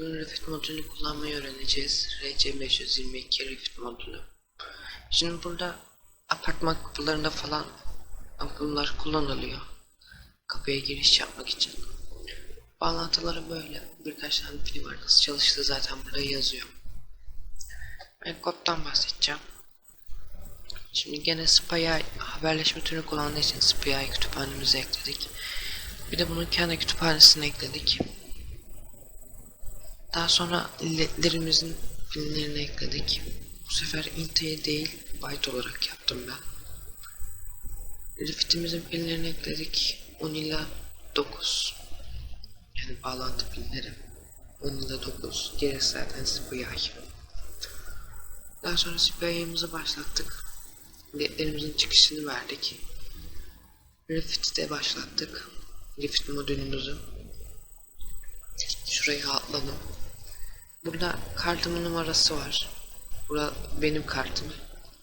Bugün Refit modülünü kullanmayı öğreneceğiz. RC522 Refit modülü. Şimdi burada apartman kapılarında falan bunlar kullanılıyor. Kapıya giriş yapmak için. Bağlantıları böyle. Birkaç tane pili var. Nasıl çalıştığı zaten burada yazıyor. Ben koddan bahsedeceğim. Şimdi gene SPI haberleşme türünü kullandığı için SPI kütüphanemize ekledik. Bir de bunun kendi kütüphanesine ekledik. Daha sonra ledlerimizin pinlerini ekledik. Bu sefer int'e değil byte olarak yaptım ben. Refit'imizin pinlerini ekledik. 10 ila 9. Yani bağlantı pinleri. 10 ila 9. Gerisi zaten SPI. Daha sonra SPI'mizi başlattık. Ledlerimizin çıkışını verdik. Refit'te başlattık. Refit modülümüzü. Şuraya atladım. Burada kartımın numarası var. Burada benim kartım.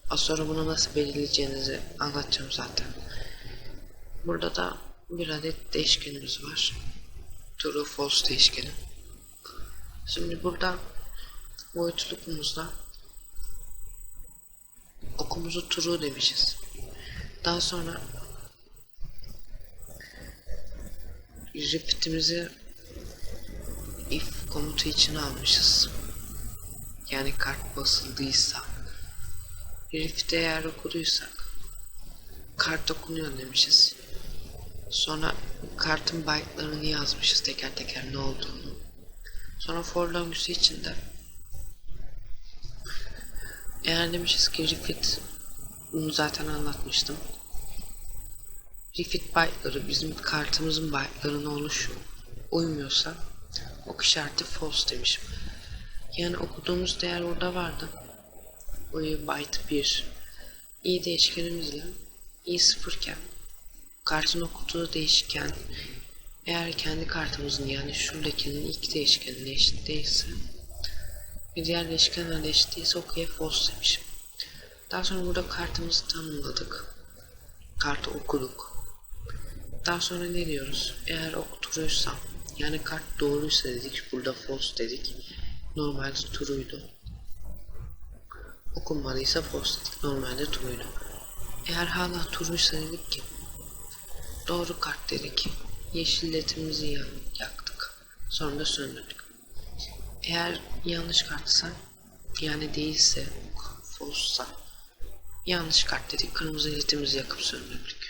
Az sonra bunu nasıl belirleyeceğinizi anlatacağım zaten. Burada da bir adet değişkenimiz var. True false değişkeni. Şimdi burada boyutluluğumuzda okumuzu true demişiz. Daha sonra repeat'imizi if komutu içine almışız. Yani kart basıldıysa. Repeat'e eğer okuduysak kart okunuyor demişiz. Sonra kartın byte'larını yazmışız teker teker ne olduğunu. Sonra for döngüsü içinde eğer demişiz ki repeat bunu zaten anlatmıştım. Repeat byte'ları bizim kartımızın byte'larına oluş uymuyorsa ok işareti false demişim. Yani okuduğumuz değer orada vardı. Bu byte 1. i değişkenimizle i sıfırken kartın okuduğu değişken eğer kendi kartımızın yani şuradakinin ilk değişkenine eşit değilse bir diğer değişkenlerle eşit değilse okuya false demişim. Daha sonra burada kartımızı tanımladık. Kartı okuduk. Daha sonra ne diyoruz? Eğer ok true'ysa yani kart doğruysa dedik. Burada false dedik. Normalde true'ydu. Okunmadıysa false dedik. Normalde true'ydu. Eğer hala true'ysa dedik ki doğru kart dedik. Yeşil ledimizi yaktık. Sonra da söndürdük. Eğer yanlış kartsa yani değilse false'sa yanlış kart dedik. Kırmızı ledimizi yakıp söndürdük.